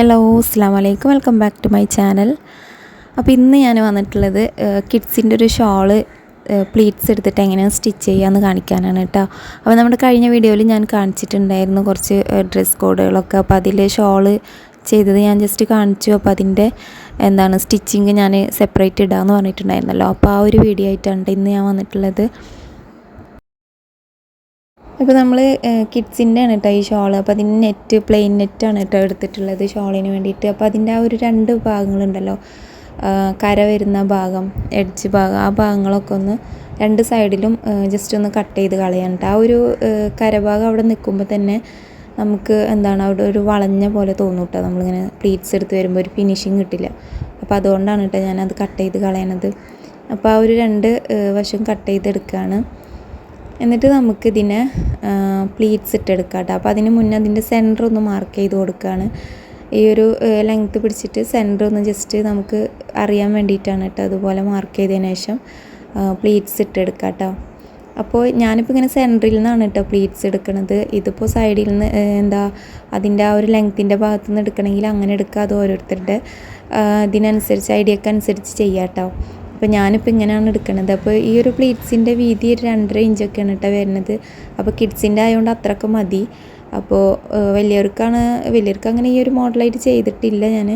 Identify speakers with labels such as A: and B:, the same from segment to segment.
A: Hello അസ്സാം വലൈക്കും welcome back to my channel. അപ്പോൾ ഇന്ന് ഞാൻ വന്നിട്ടുള്ളത് കിഡ്സിന്റെ ഒരു ഷോൾ പ്ലീറ്റ്സ് എടുത്തിട്ട് എങ്ങനെയാണ് സ്റ്റിച്ച് ചെയ്യാമെന്ന് കാണിക്കാനാണ് കേട്ടോ. അപ്പോൾ നമ്മുടെ കഴിഞ്ഞ വീഡിയോയിൽ ഞാൻ കാണിച്ചിട്ടുണ്ടായിരുന്നു കുറച്ച് ഡ്രസ് കോഡുകളൊക്കെ. അപ്പോൾ അതിൽ ഷോൾ ചെയ്തത് ഞാൻ ജസ്റ്റ് കാണിച്ചു. അപ്പോൾ അതിന്റെ എന്താണ് സ്റ്റിച്ചിങ് ഞാൻ സെപ്പറേറ്റ് ഇടാമെന്ന് പറഞ്ഞിട്ടുണ്ടായിരുന്നല്ലോ. അപ്പോൾ ആ ഒരു വീഡിയോ ആയിട്ടാണ് ഇന്ന് ഞാൻ വന്നിട്ടുള്ളത്. അപ്പോൾ നമ്മൾ കിഡ്സിന്റെ ആണ് കേട്ടോ ഈ ഷോൾ അപ്പോൾ അതിന് നെറ്റ് പ്ലെയിൻ നെറ്റാണ് കേട്ടോ എടുത്തിട്ടുള്ളത് ഷോളിന് വേണ്ടിയിട്ട്. അപ്പോൾ അതിന്റെ ആ ഒരു രണ്ട് ഭാഗങ്ങളുണ്ടല്ലോ. കര വരുന്ന ഭാഗം എഡ്ജ് ഭാഗം ആ ഭാഗങ്ങളൊക്കെ ഒന്ന് രണ്ട് സൈഡിലും ജസ്റ്റ് ഒന്ന് കട്ട് ചെയ്ത് കളയാൻ ആ ഒരു കരഭാഗം അവിടെ നിൽക്കുമ്പോൾ തന്നെ നമുക്ക് എന്താണ് അവിടെ ഒരു വളഞ്ഞ പോലെ തോന്നും കേട്ടോ നമ്മളിങ്ങനെ പ്ലീറ്റ്സ് എടുത്ത് വരുമ്പോൾ ഒരു ഫിനിഷിങ് കിട്ടില്ല. അപ്പോൾ അതുകൊണ്ടാണ് കേട്ടോ ഞാനത് കട്ട് ചെയ്ത് കളയണത്. അപ്പോൾ ആ ഒരു രണ്ട് വശം കട്ട് ചെയ്തെടുക്കുകയാണ് എന്നിട്ട് നമുക്കിതിനെ പ്ലീറ്റ്സ് ഇട്ടെടുക്കാം കേട്ടോ അപ്പോൾ അതിന് മുന്നേ അതിന്റെ സെന്റർ ഒന്ന് മാർക്ക് ചെയ്ത് കൊടുക്കുകയാണ് ഈ ഒരു ലെങ്ത്ത് പിടിച്ചിട്ട് സെന്റർ ഒന്ന് ജസ്റ്റ് നമുക്ക് അറിയാൻ വേണ്ടിയിട്ടാണ് കേട്ടോ അതുപോലെ മാർക്ക് ചെയ്തതിന് ശേഷം പ്ലീറ്റ്സ് ഇട്ടെടുക്കാം കേട്ടോ അപ്പോൾ ഞാനിപ്പോൾ ഇങ്ങനെ സെന്ററിൽ നിന്നാണ് കേട്ടോ പ്ലീറ്റ്സ് എടുക്കുന്നത് ഇതിപ്പോൾ സൈഡിൽ നിന്ന് എന്താ അതിന്റെ ആ ഒരു ലെങ്ത്തിന്റെ ഭാഗത്തു നിന്ന് എടുക്കണമെങ്കിൽ അങ്ങനെ എടുക്കുക അത് ഓരോരുത്തരുടെ ഇതിനനുസരിച്ച് ഐഡിയക്ക് അനുസരിച്ച് ചെയ്യാം കേട്ടോ അപ്പോൾ ഞാനിപ്പോൾ ഇങ്ങനെയാണ് എടുക്കുന്നത് അപ്പോൾ ഈ ഒരു പ്ലീറ്റ്സിന്റെ വീതി ഒരു രണ്ടര ഇഞ്ചൊക്കെയാണ് കേട്ടോ വരുന്നത്. അപ്പോൾ കിഡ്സിന്റെ ആയതുകൊണ്ട് അത്രയൊക്കെ മതി. അപ്പോൾ വലിയവർക്കാണ് വലിയവർക്ക് അങ്ങനെ ഈ ഒരു മോഡലായിട്ട് ചെയ്തിട്ടില്ല ഞാൻ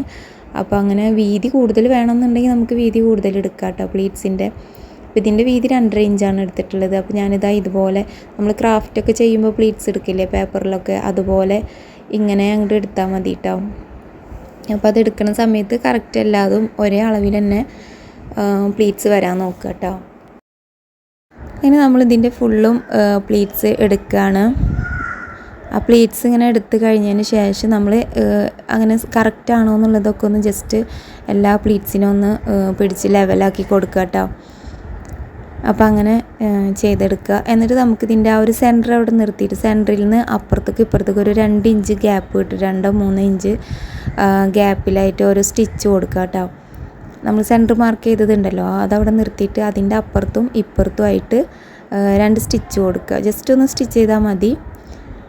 A: അപ്പോൾ അങ്ങനെ വീതി കൂടുതൽ വേണമെന്നുണ്ടെങ്കിൽ നമുക്ക് വീതി കൂടുതൽ എടുക്കാം കേട്ടോ പ്ലീറ്റ്സിന്റെ അപ്പോൾ ഇതിന്റെ വീതി രണ്ടര ഇഞ്ചാണ് എടുത്തിട്ടുള്ളത്. അപ്പോൾ ഞാനിതാ ഇതുപോലെ നമ്മൾ ക്രാഫ്റ്റൊക്കെ ചെയ്യുമ്പോൾ പ്ലീറ്റ്സ് എടുക്കില്ലേ പേപ്പറിലൊക്കെ അതുപോലെ ഇങ്ങനെ അങ്ങോട്ട് എടുത്താൽ മതി കേട്ടോ അപ്പോൾ അത് എടുക്കുന്ന സമയത്ത് കറക്റ്റ് അല്ലാതും ഒരേ അളവിൽ തന്നെ പ്ലീറ്റ്സ് വരാൻ നോക്കുക കേട്ടോ. ഇനി നമ്മൾ ഇതിന്റെ ഫുള്ളും പ്ലീറ്റ്സ് എടുക്കുകയാണ് ആ പ്ലീറ്റ്സ് ഇങ്ങനെ എടുത്തു കഴിഞ്ഞതിന് ശേഷം നമ്മൾ അങ്ങനെ കറക്റ്റ് ആണോ എന്നുള്ളതൊക്കെ ഒന്ന് ജസ്റ്റ് എല്ലാ പ്ലീറ്റ്സിനും ഒന്ന് പിടിച്ച് ലെവലാക്കി കൊടുക്കുക കേട്ടോ. അപ്പോൾ അങ്ങനെ ചെയ്തെടുക്കുക. എന്നിട്ട് നമുക്ക് ഇതിന്റെ ആ ഒരു സെന്റർ അവിടെ നിർത്തിയിട്ട് സെന്ററിൽ നിന്ന് അപ്പുറത്തേക്ക് ഇപ്പുറത്തേക്ക് ഒരു രണ്ട് ഇഞ്ച് ഗ്യാപ്പ് കിട്ടും രണ്ടോ മൂന്നോ ഇഞ്ച് ഗ്യാപ്പിലായിട്ട് ഓരോ സ്റ്റിച്ച് കൊടുക്കുക കേട്ടോ. നമ്മൾ സെന്റർ മാർക്ക് ചെയ്തതുണ്ടല്ലോ അതവിടെ നിർത്തിയിട്ട് അതിന്റെ അപ്പുറത്തും ഇപ്പുറത്തും ആയിട്ട് രണ്ട് സ്റ്റിച്ച് കൊടുക്കുക. ജസ്റ്റ് ഒന്ന് സ്റ്റിച്ച് ചെയ്താൽ മതി.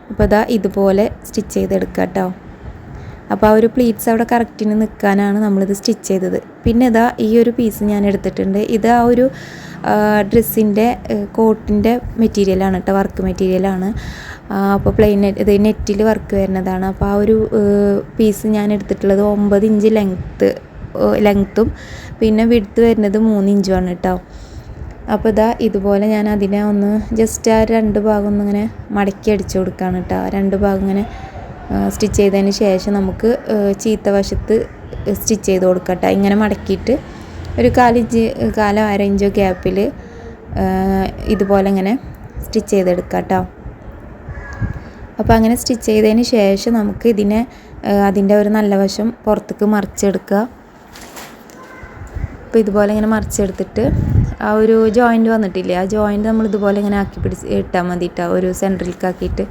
A: അപ്പോൾ അതാ ഇതുപോലെ സ്റ്റിച്ച് ചെയ്തെടുക്കുക കേട്ടോ അപ്പോൾ ആ ഒരു പ്ലീറ്റ്സ് അവിടെ കറക്റ്റിന് നിൽക്കാനാണ് നമ്മളിത് സ്റ്റിച്ച് ചെയ്തത്. പിന്നെ ഇതാ ഈ ഒരു പീസ് ഞാൻ എടുത്തിട്ടുണ്ട്. ഇത് ആ ഒരു ഡ്രസ്സിന്റെ കോട്ടിന്റെ മെറ്റീരിയലാണ് കേട്ടോ വർക്ക് മെറ്റീരിയലാണ് അപ്പോൾ പ്ലെയിൻ ഇത് നെറ്റിൽ വർക്ക് വരുന്നതാണ്. അപ്പോൾ ആ ഒരു പീസ് ഞാൻ എടുത്തിട്ടുള്ളത് ഒമ്പത് ഇഞ്ച് ലെങ്ത്ത് ലെങ്ത്തും പിന്നെ വിടുത്ത് വരുന്നത് മൂന്ന് ഇഞ്ചുമാണ് കേട്ടോ അപ്പോൾ ഇതാ ഇതുപോലെ ഞാൻ അതിനെ ഒന്ന് ജസ്റ്റ് ആ രണ്ട് ഭാഗം ഒന്ന് ഇങ്ങനെ മടക്കി അടിച്ചു കൊടുക്കുകയാണ് കേട്ടോ രണ്ട് ഭാഗം ഇങ്ങനെ സ്റ്റിച്ച് ചെയ്തതിന് ശേഷം നമുക്ക് ചീത്ത വശത്ത് സ്റ്റിച്ച് ചെയ്ത് കൊടുക്കട്ടെ ഇങ്ങനെ മടക്കിയിട്ട് ഒരു കാലിഞ്ച് കാലോ അര ഇഞ്ചോ ഗ്യാപ്പിൽ ഇതുപോലെ ഇങ്ങനെ സ്റ്റിച്ച് ചെയ്തെടുക്കാം കേട്ടോ അപ്പോൾ അങ്ങനെ സ്റ്റിച്ച് ചെയ്തതിന് ശേഷം നമുക്ക് ഇതിനെ അതിന്റെ ഒരു നല്ല വശം പുറത്തേക്ക് മറിച്ചെടുക്കുക. അപ്പോൾ ഇതുപോലെ ഇങ്ങനെ മറിച്ചെടുത്തിട്ട് ആ ഒരു ജോയിന്റ് വന്നിട്ടില്ലേ? ആ ജോയിന്റ് നമ്മൾ ഇതുപോലെ ഇങ്ങനെ ആക്കി പിടിച്ച് ഇട്ടാൽ മതി കേട്ടോ ഒരു ആക്കിയിട്ട്.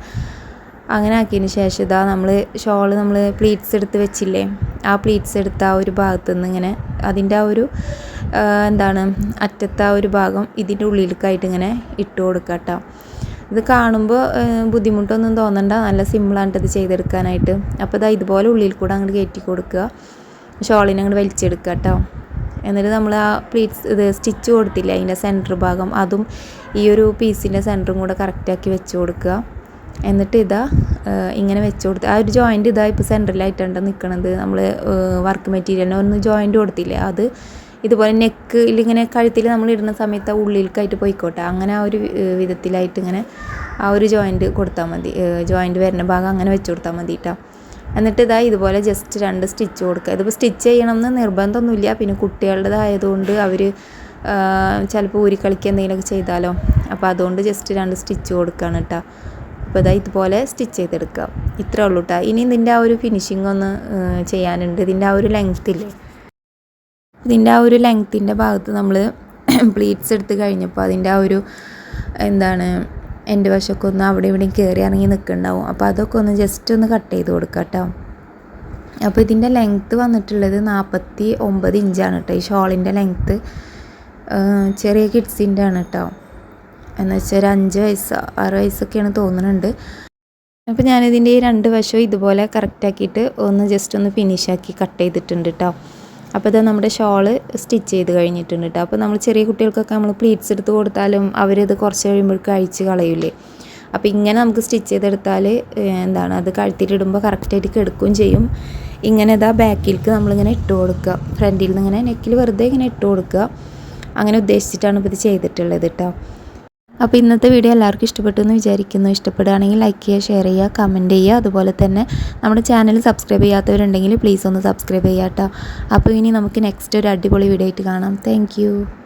A: അങ്ങനെ ആക്കിയതിന് ശേഷം ഇതാ നമ്മൾ ഷോൾ നമ്മൾ പ്ലീറ്റ്സ് എടുത്ത് വെച്ചില്ലേ? ആ പ്ലീറ്റ്സ് എടുത്ത ആ ഒരു ഭാഗത്തു നിന്ന് ഇങ്ങനെ അതിന്റെ ആ ഒരു എന്താണ് അറ്റത്തെ ആ ഒരു ഭാഗം ഇതിന്റെ ഉള്ളിലേക്കായിട്ട് ഇങ്ങനെ ഇട്ട് കൊടുക്കുക കേട്ടോ ഇത് കാണുമ്പോൾ ബുദ്ധിമുട്ടൊന്നും തോന്നണ്ട. നല്ല സിമ്പിളാണ് ഇത് ചെയ്തെടുക്കാനായിട്ട്. അപ്പോൾ ഇതാ ഇതുപോലെ ഉള്ളിൽ കൂടെ അങ്ങോട്ട് കയറ്റി കൊടുക്കുക. ഷോളിനെ അങ്ങോട്ട് വലിച്ചെടുക്കുക കേട്ടോ എന്നിട്ട് നമ്മൾ ആ പ്ലീറ്റ്സ് ഇത് സ്റ്റിച്ച് കൊടുത്തില്ല അതിന്റെ സെന്റർ ഭാഗം അതും ഈ ഒരു പീസിന്റെ സെന്ററും കൂടെ കറക്റ്റാക്കി വെച്ച് കൊടുക്കുക. എന്നിട്ട് ഇതാ ഇങ്ങനെ വെച്ച് കൊടുത്ത് ആ ഒരു ജോയിന്റ് ഇതാ ഇപ്പോൾ സെന്ററിലായിട്ടുണ്ട് നിൽക്കണത് നമ്മൾ വർക്ക് മെറ്റീരിയലിന് ഒന്ന് ജോയിന്റ് കൊടുത്തില്ലേ അത് ഇതുപോലെ നെക്കിൽ ഇങ്ങനെ കഴുത്തിൽ നമ്മൾ ഇടുന്ന സമയത്ത് ആ ഉള്ളിലേക്കായിട്ട് പോയിക്കോട്ടെ. അങ്ങനെ ആ ഒരു വിധത്തിലായിട്ട് ഇങ്ങനെ ആ ഒരു ജോയിന്റ് കൊടുത്താൽ മതി. ജോയിന്റ് വരുന്ന ഭാഗം അങ്ങനെ വെച്ച് കൊടുത്താൽ മതി കേട്ടോ എന്നിട്ട് ഇതാ ഇതുപോലെ ജസ്റ്റ് രണ്ട് സ്റ്റിച്ച് കൊടുക്കുക ഇതിപ്പോൾ സ്റ്റിച്ച് ചെയ്യണമെന്ന് നിർബന്ധമൊന്നുമില്ല. പിന്നെ കുട്ടികളുടേതായതുകൊണ്ട് അവർ ചിലപ്പോൾ ഊരിക്കളിക്കുക എന്തെങ്കിലുമൊക്കെ ചെയ്താലോ. അപ്പോൾ അതുകൊണ്ട് ജസ്റ്റ് രണ്ട് സ്റ്റിച്ച് കൊടുക്കുകയാണ് കേട്ടോ അപ്പോൾ ഇതാ ഇതുപോലെ സ്റ്റിച്ച് ചെയ്തെടുക്കുക ഇത്രേ ഉള്ളൂ കേട്ടോ ഇനി ഇതിന്റെ ആ ഒരു ഫിനിഷിംഗ് ഒന്ന് ചെയ്യാനുണ്ട്. ഇതിന്റെ ആ ഒരു ലെങ്ത് ഇതിന്റെ ആ ഒരു ലെങ്ത്തിന്റെ ഭാഗത്ത് നമ്മൾ പ്ലീറ്റ്സ് എടുത്ത് കഴിഞ്ഞപ്പോൾ അതിന്റെ ആ ഒരു എന്താണ് എന്റെ വശമൊക്കെ ഒന്ന് അവിടെ ഇവിടെയും കയറി ഇറങ്ങി നിൽക്കുന്നുണ്ടാവും അപ്പോൾ അതൊക്കെ ഒന്ന് ജസ്റ്റ് ഒന്ന് കട്ട് ചെയ്ത് കൊടുക്കാം കേട്ടോ. അപ്പോൾ ഇതിന്റെ ലെങ്ത്ത് വന്നിട്ടുള്ളത് നാൽപ്പത്തി ഒമ്പത് ഇഞ്ചാണ് കേട്ടോ. ഈ ഷോളിന്റെ ലെങ്ത്ത് ചെറിയ കിഡ്സിന്റെ ആണ് കേട്ടോ. എന്ന് വെച്ചാൽ ഒരു അഞ്ച് വയസ്സ് ആറ് വയസ്സൊക്കെയാണ് തോന്നുന്നുണ്ട്. അപ്പോൾ ഞാനിതിന്റെ ഈ രണ്ട് വശവും ഇതുപോലെ കറക്റ്റാക്കിയിട്ട് ഒന്ന് ജസ്റ്റ് ഒന്ന് ഫിനിഷാക്കി കട്ട് ചെയ്തിട്ടുണ്ട് കേട്ടോ. അപ്പോൾ ഇത് നമ്മുടെ ഷോൾ സ്റ്റിച്ച് ചെയ്ത് കഴിഞ്ഞിട്ടുണ്ട് കേട്ടോ അപ്പോൾ നമ്മൾ ചെറിയ കുട്ടികൾക്കൊക്കെ നമ്മൾ പ്ലീറ്റ്സ് എടുത്ത് കൊടുത്താലും അവരത് കുറച്ച് കഴിയുമ്പോഴേക്കും അഴിച്ച് കളയൂലേ. അപ്പോൾ ഇങ്ങനെ നമുക്ക് സ്റ്റിച്ച് ചെയ്തെടുത്താൽ എന്താണ് അത് കഴുത്തിലിടുമ്പോൾ കറക്റ്റായിട്ട് കെടുക്കുകയും ചെയ്യും. ഇങ്ങനെ ഇതാ ബാക്കിലേക്ക് നമ്മളിങ്ങനെ ഇട്ട് കൊടുക്കുക ഫ്രണ്ടിൽ നിന്ന് ഇങ്ങനെ നെക്കിൽ വെറുതെ ഇങ്ങനെ ഇട്ട് കൊടുക്കുക അങ്ങനെ ഉദ്ദേശിച്ചിട്ടാണ് ഇപ്പോൾ ഇത് ചെയ്തിട്ടുള്ളത് കേട്ടോ അപ്പോൾ ഇന്നത്തെ വീഡിയോ എല്ലാവർക്കും ഇഷ്ടപ്പെട്ടു എന്ന് വിചാരിക്കുന്നു. ഇഷ്ടപ്പെടുകയാണെങ്കിൽ ലൈക്ക് ചെയ്യുക ഷെയർ ചെയ്യുക കമന്റ് ചെയ്യുക. അതുപോലെ തന്നെ നമ്മുടെ ചാനൽ സബ്സ്ക്രൈബ് ചെയ്യാത്തവരുണ്ടെങ്കിൽ പ്ലീസ് ഒന്ന് സബ്സ്ക്രൈബ് ചെയ്യാം കേട്ടോ അപ്പോൾ ഇനി നമുക്ക് നെക്സ്റ്റ് ഒരു അടിപൊളി വീഡിയോ ആയിട്ട് കാണാം. താങ്ക്